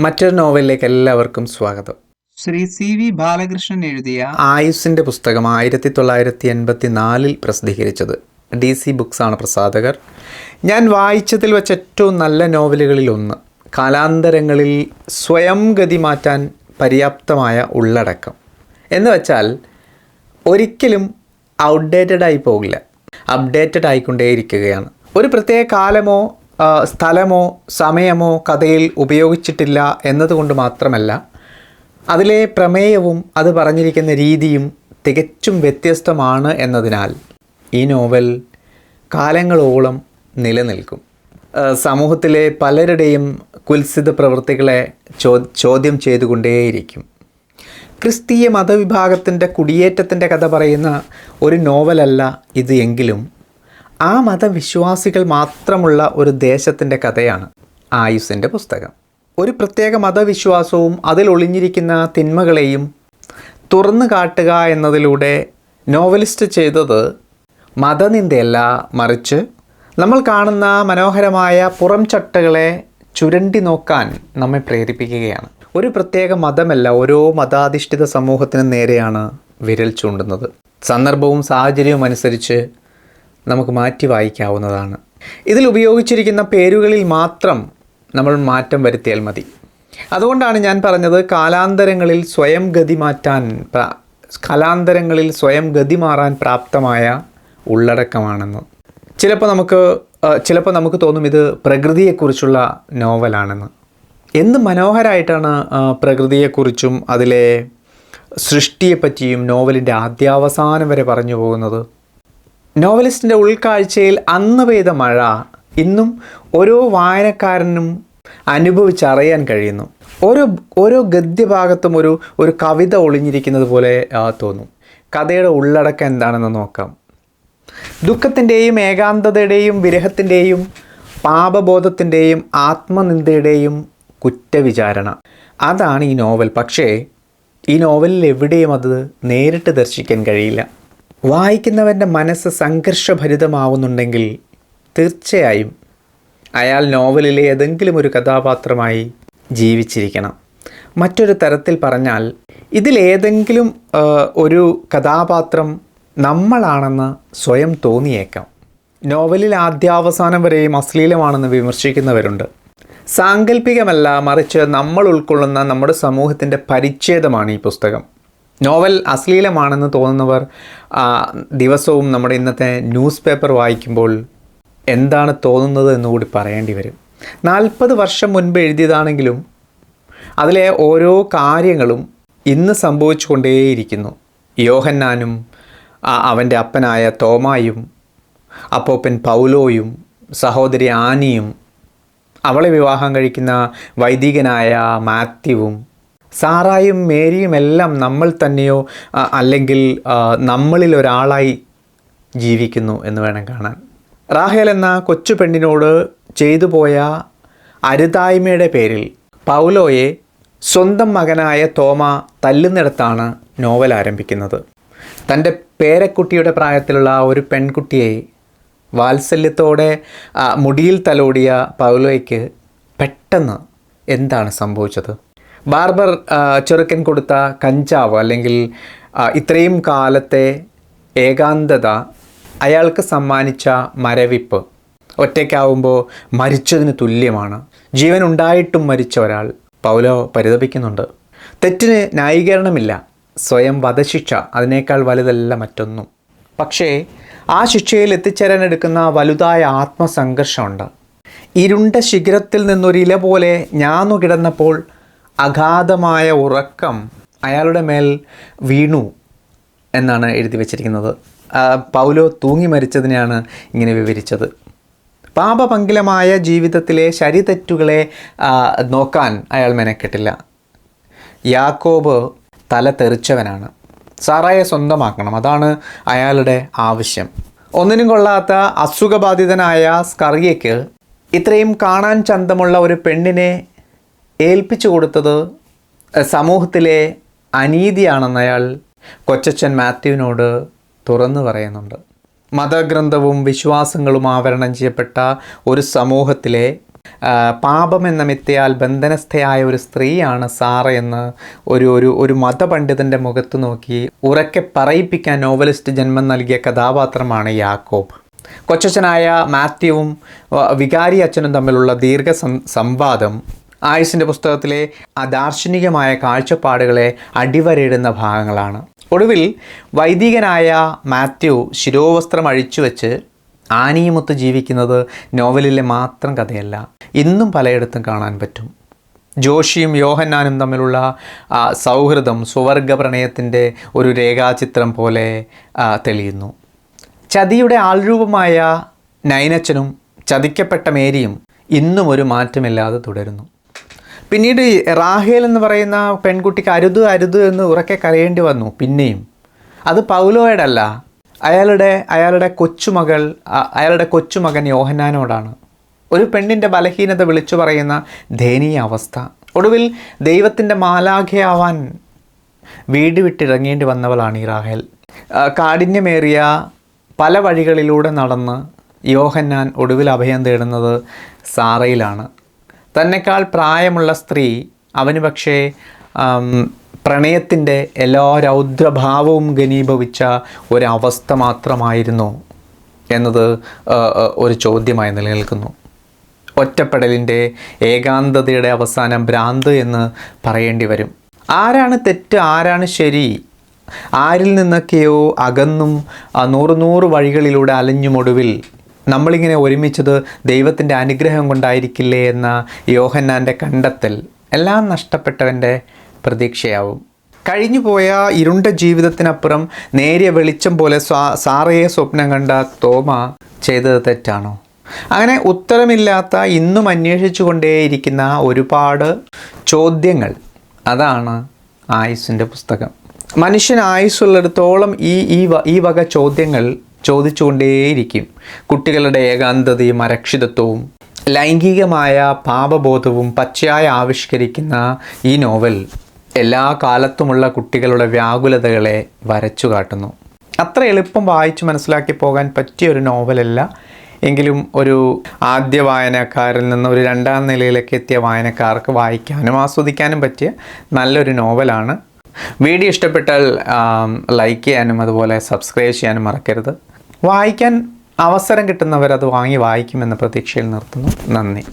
മറ്റൊരു നോവലിലേക്ക് എല്ലാവർക്കും സ്വാഗതം. ശ്രീ സി വി ബാലകൃഷ്ണൻ എഴുതിയ ആയുസിന്റെ പുസ്തകം ആയിരത്തി തൊള്ളായിരത്തി എൺപത്തി നാലിൽ പ്രസിദ്ധീകരിച്ചത്. ഡി സി ബുക്സാണ് പ്രസാധകർ. ഞാൻ വായിച്ചതിൽ വെച്ച് ഏറ്റവും നല്ല നോവലുകളിൽ ഒന്ന്. കാലാന്തരങ്ങളിൽ സ്വയം ഗതി മാറ്റാൻ പര്യാപ്തമായ ഉള്ളടക്കം. എന്ന് വെച്ചാൽ ഒരിക്കലും ഔട്ട്ഡേറ്റഡ് ആയി പോകില്ല. അപ്ഡേറ്റഡ് ആയിക്കൊണ്ടേയിരിക്കുകയാണ്. ഒരു പ്രത്യേക കാലമോ സ്ഥലമോ സമയമോ കഥയിൽ ഉപയോഗിച്ചിട്ടില്ല എന്നതുകൊണ്ട് മാത്രമല്ല അതിലെ പ്രമേയവും അത് പറഞ്ഞിരിക്കുന്ന രീതിയും തികച്ചും വ്യത്യസ്തമാണ് എന്നതിനാൽ ഈ നോവൽ കാലങ്ങളോളം നിലനിൽക്കും. സമൂഹത്തിലെ പലരുടെയും കുൽസിത പ്രവൃത്തികളെ ചോ ചോദ്യം ചെയ്തുകൊണ്ടേയിരിക്കും. ക്രിസ്തീയ മതവിഭാഗത്തിന്റെ കുടിയേറ്റത്തിന്റെ കഥ പറയുന്ന ഒരു നോവലല്ല ഇത് എങ്കിലും ആ മതവിശ്വാസികൾ മാത്രമുള്ള ഒരു ദേശത്തിന്റെ കഥയാണ് ആയുസിന്റെ പുസ്തകം. ഒരു പ്രത്യേക മതവിശ്വാസവും അതിൽ ഒളിഞ്ഞിരിക്കുന്ന തിന്മകളെയും തുറന്നു കാട്ടുക എന്നതിലൂടെ നോവലിസ്റ്റ് ചെയ്തത് മതനിന്ദയല്ല മറിച്ച് നമ്മൾ കാണുന്ന മനോഹരമായ പുറം ചട്ടകളെ ചുരണ്ടി നോക്കാൻ നമ്മെ പ്രേരിപ്പിക്കുകയാണ്. ഒരു പ്രത്യേക മതമല്ല ഓരോ മതാധിഷ്ഠിത സമൂഹത്തിന് നേരെയാണ് വിരൽ ചൂണ്ടുന്നത്. സന്ദർഭവും സാഹചര്യവും അനുസരിച്ച് നമുക്ക് മാറ്റി വായിക്കാവുന്നതാണ്. ഇതിൽ ഉപയോഗിച്ചിരിക്കുന്ന പേരുകളിൽ മാത്രം നമ്മൾ മാറ്റം വരുത്തിയാൽ മതി. അതുകൊണ്ടാണ് ഞാൻ പറഞ്ഞത് കാലാന്തരങ്ങളിൽ സ്വയം ഗതി മാറ്റാൻ കാലാന്തരങ്ങളിൽ സ്വയം ഗതി മാറാൻ പ്രാപ്തമായ ഉള്ളടക്കമാണെന്ന്. ചിലപ്പോൾ നമുക്ക് ചിലപ്പോൾ നമുക്ക് തോന്നും ഇത് പ്രകൃതിയെക്കുറിച്ചുള്ള നോവലാണെന്ന്. എന്ത് മനോഹരമായിട്ടാണ് പ്രകൃതിയെക്കുറിച്ചും അതിലെ സൃഷ്ടിയെപ്പറ്റിയും നോവലിന്റെ ആദ്യാവസാനം വരെ പറഞ്ഞു പോകുന്നത്? നോവലിസ്റ്റിന്റെ ഉൾക്കാഴ്ചയിൽ അന്ന് പെയ്ത മഴ ഇന്നും ഓരോ വായനക്കാരനും അനുഭവിച്ചറിയാൻ കഴിയുന്നു. ഓരോ ഓരോ ഗദ്യഭാഗത്തും ഒരു ഒരു കവിത ഒളിഞ്ഞിരിക്കുന്നത് പോലെ തോന്നും. കഥയുടെ ഉള്ളടക്കം എന്താണെന്ന് നോക്കാം. ദുഃഖത്തിന്റെയും ഏകാന്തതയുടെയും വിരഹത്തിന്റെയും പാപബോധത്തിന്റെയും ആത്മനിന്ദയുടെയും കുറ്റവിചാരണ. അതാണ് ഈ നോവൽ. പക്ഷേ ഈ നോവലിൽ എവിടെയും അത് നേരിട്ട് ദർശിക്കാൻ കഴിയില്ല. വായിക്കുന്നവന്റെ മനസ്സ് സംഘർഷഭരിതമാവുന്നുണ്ടെങ്കിൽ തീർച്ചയായും അയാൾ നോവലിലെ ഏതെങ്കിലും ഒരു കഥാപാത്രമായി ജീവിച്ചിരിക്കണം. മറ്റൊരു തരത്തിൽ പറഞ്ഞാൽ ഇതിലേതെങ്കിലും ഒരു കഥാപാത്രം നമ്മളാണെന്ന് സ്വയം തോന്നിയേക്കാം. നോവലിൽ ആദ്യാവസാനം വരെയും അശ്ലീലമാണെന്ന് വിമർശിക്കുന്നവരുണ്ട്. സാങ്കല്പികമല്ല മറിച്ച് നമ്മൾ ഉൾക്കൊള്ളുന്ന നമ്മുടെ സമൂഹത്തിന്റെ പരിച്ഛേദമാണ് ഈ പുസ്തകം. നോവൽ അശ്ലീലമാണെന്ന് തോന്നുന്നവർ ദിവസവും നമ്മുടെ ഇന്നത്തെ ന്യൂസ് പേപ്പർ വായിക്കുമ്പോൾ എന്താണ് തോന്നുന്നത് എന്നുകൂടി പറയേണ്ടി വരും. നാൽപ്പത് വർഷം മുൻപ് എഴുതിയതാണെങ്കിലും അതിലെ ഓരോ കാര്യങ്ങളും ഇന്ന് സംഭവിച്ചുകൊണ്ടേയിരിക്കുന്നു. യോഹന്നാനും അവന്റെ അപ്പനായ തോമായും അപ്പോപ്പൻ പൗലോയും സഹോദരി ആനിയും അവളെ വിവാഹം കഴിക്കുന്ന വൈദികനായ മാത്യുവും സാറായും മേരിയും എല്ലാം നമ്മൾ തന്നെയോ അല്ലെങ്കിൽ നമ്മളിൽ ഒരാളായി ജീവിക്കുന്നു എന്ന് വേണം കാണാൻ. റാഹേൽ എന്ന കൊച്ചു പെണ്ണിനോട് ചെയ്തു പോയ അരുതായ്മയുടെ പേരിൽ പൗലോയെ സ്വന്തം മകനായ തോമ തല്ലുന്നിടത്താണ് നോവൽ ആരംഭിക്കുന്നത്. തന്റെ പേരക്കുട്ടിയുടെ പ്രായത്തിലുള്ള ഒരു പെൺകുട്ടിയെ വാത്സല്യത്തോടെ മുടിയിൽ തലോടിയ പൗലോയ്ക്ക് പെട്ടെന്ന് എന്താണ് സംഭവിച്ചത്? ബാർബർ ചെറുക്കൻ കൊടുത്ത കഞ്ചാവ് അല്ലെങ്കിൽ ഇത്രയും കാലത്തെ ഏകാന്തത അയാൾക്ക് സമ്മാനിച്ച മരവിപ്പ് ഒറ്റയ്ക്കാവുമ്പോൾ മരിച്ചതിന് തുല്യമാണ്. ജീവൻ ഉണ്ടായിട്ടും മരിച്ച ഒരാൾ പൗലോ പരിതപിക്കുന്നുണ്ട്. തെറ്റിന് ന്യായീകരണമില്ല. സ്വയം വധശിക്ഷ അതിനേക്കാൾ വലുതല്ല മറ്റൊന്നും. പക്ഷേ ആ ശിക്ഷയിൽ എത്തിച്ചേരാൻ എടുക്കുന്ന വലുതായ ആത്മസംഘർഷമുണ്ട്. ഇരുണ്ട ശിഖരത്തിൽ നിന്നൊരു ഇല പോലെ ഞാന്നു കിടന്നപ്പോൾ അഗാധമായ ഉറക്കം അയാളുടെ മേൽ വീണു എന്നാണ് എഴുതി വച്ചിരിക്കുന്നത്. പൗലോ തൂങ്ങി മരിച്ചതിനെയാണ് ഇങ്ങനെ വിവരിച്ചത്. പാപപങ്കിലമായ ജീവിതത്തിലെ ശരിതെറ്റുകളെ നോക്കാൻ അയാൾ മെനക്കെട്ടില്ല. യാക്കോബ് തല തെറിച്ചവനാണ്. സാറായെ സ്വന്തമാക്കണം അതാണ് അയാളുടെ ആവശ്യം. ഒന്നിനും കൊള്ളാത്ത അസുഖബാധിതനായ സ്കറിയയ്ക്ക് ഇത്രയും കാണാൻ ചന്തമുള്ള ഒരു പെണ്ണിനെ ഏൽപ്പിച്ചു കൊടുത്തത് സമൂഹത്തിലെ അനീതിയാണെന്ന് അയാൾ കൊച്ചച്ഛൻ മാത്യുവിനോട് തുറന്നു പറയുന്നുണ്ട്. മതഗ്രന്ഥവും വിശ്വാസങ്ങളും ആവരണം ചെയ്യപ്പെട്ട ഒരു സമൂഹത്തിലെ പാപം എന്ന മിത്തയാൽ ബന്ധനസ്ഥയായ ഒരു സ്ത്രീയാണ് സാറ ഒരു ഒരു ഒരു മതപണ്ഡിതന്റെ മുഖത്ത് നോക്കി ഉറക്കെ പറയിപ്പിക്കാൻ നോവലിസ്റ്റ് ജന്മം നൽകിയ കഥാപാത്രമാണ് യാക്കോബ്. കൊച്ചച്ഛനായ മാത്യുവും വികാരി അച്ഛനും തമ്മിലുള്ള ദീർഘ സംവാദം ആയുസിന്റെ പുസ്തകത്തിലെ ആ ദാർശനികമായ കാഴ്ചപ്പാടുകളെ അടിവരയിടുന്ന ഭാഗങ്ങളാണ്. ഒടുവിൽ വൈദികനായ മാത്യു ശിരോവസ്ത്രം അഴിച്ചുവെച്ച് ആനിയുമൊത്ത് ജീവിക്കുന്നത് നോവലിലെ മാത്രം കഥയല്ല ഇന്നും പലയിടത്തും കാണാൻ പറ്റും. ജോഷിയും യോഹന്നാനും തമ്മിലുള്ള സൗഹൃദം സുവർഗ പ്രണയത്തിന്റെ ഒരു രേഖാചിത്രം പോലെ തെളിയുന്നു. ചതിയുടെ ആൾരൂപമായ നൈനച്ചനും ചതിക്കപ്പെട്ട മേരിയും ഇന്നും ഒരു മാറ്റമില്ലാതെ തുടരുന്നു. പിന്നീട് റാഹേൽ എന്ന് പറയുന്ന പെൺകുട്ടിക്ക് അരുത് അരുത് എന്ന് ഉറക്കെ കരയേണ്ടി വന്നു പിന്നെയും. അത് പൗലോയോടല്ല അയാളുടെ അയാളുടെ കൊച്ചുമകൾ അയാളുടെ കൊച്ചുമകൻ യോഹന്നാനോടാണ്. ഒരു പെണ്ണിന്റെ ബലഹീനത വിളിച്ചു പറയുന്ന ദയനീയ അവസ്ഥ. ഒടുവിൽ ദൈവത്തിന്റെ മാലാഖയാവാൻ വീട് വിട്ടിറങ്ങേണ്ടി വന്നവളാണ് ഈ റാഹേൽ. കാഠിന്യമേറിയ പല വഴികളിലൂടെ നടന്ന് യോഹന്നാൻ ഒടുവിൽ അഭയം തേടുന്നത് സാറയിലാണ്. തന്നെക്കാൾ പ്രായമുള്ള സ്ത്രീ അവന് പക്ഷേ പ്രണയത്തിന്റെ എല്ലാ രൗദ്രഭാവവും ഘനീഭവിച്ച ഒരവസ്ഥ മാത്രമായിരുന്നു എന്നത് ഒരു ചോദ്യമായി നിലനിൽക്കുന്നു. ഒറ്റപ്പെടലിന്റെ ഏകാന്തതയുടെ അവസാനം ഭ്രാന്ത് എന്ന് പറയേണ്ടി വരും. ആരാണ് തെറ്റ് ആരാണ് ശരി? ആരിൽ നിന്നൊക്കെയോ അകന്നും നൂറ് നൂറ് വഴികളിലൂടെ അലഞ്ഞുമൊടുവിൽ നമ്മളിങ്ങനെ ഒരുമിച്ചത് ദൈവത്തിന്റെ അനുഗ്രഹം കൊണ്ടായിരിക്കില്ലേ എന്ന യോഹന്നാന്റെ കണ്ടെത്തൽ എല്ലാം നഷ്ടപ്പെട്ടവന്റെ പ്രതീക്ഷയാവും. കഴിഞ്ഞുപോയ ഇരുണ്ട ജീവിതത്തിനപ്പുറം നേരിയ വെളിച്ചം പോലെ സ്വാ സാറയെ സ്വപ്നം കണ്ട തോമ ചെയ്തത് തെറ്റാണോ? അങ്ങനെ ഉത്തരമില്ലാത്ത ഇന്നും അന്വേഷിച്ചു കൊണ്ടേയിരിക്കുന്ന ഒരുപാട് ചോദ്യങ്ങൾ. അതാണ് ആയുസിന്റെ പുസ്തകം. മനുഷ്യൻ ആയുസ്സുള്ളിടത്തോളം ഈ ഈ ഈ വക ചോദ്യങ്ങൾ ചോദിച്ചുകൊണ്ടേയിരിക്കും. കുട്ടികളുടെ ഏകാന്തതയും അരക്ഷിതത്വവും ലൈംഗികമായ പാപബോധവും പച്ചയായി ആവിഷ്കരിക്കുന്ന ഈ നോവൽ എല്ലാ കാലത്തുമുള്ള കുട്ടികളുടെ വ്യാകുലതകളെ വരച്ചു കാട്ടുന്നു. അത്ര എളുപ്പം വായിച്ച് മനസ്സിലാക്കി പോകാൻ പറ്റിയ ഒരു നോവലല്ല. എങ്കിലും ഒരു ആദ്യ വായനക്കാരിൽ നിന്ന് ഒരു രണ്ടാം നിലയിലേക്ക് എത്തിയ വായനക്കാർക്ക് വായിക്കാനും ആസ്വദിക്കാനും പറ്റിയ നല്ലൊരു നോവലാണ്. വീഡിയോ ഇഷ്ടപ്പെട്ടാൽ ലൈക്ക് ചെയ്യാനും അതുപോലെ സബ്സ്ക്രൈബ് ചെയ്യാനും മറക്കരുത്. വായിക്കാൻ അവസരം കിട്ടുന്നവരത് വാങ്ങി വായിക്കുമെന്ന പ്രതീക്ഷയിൽ നിർത്തുന്നു. നന്ദി.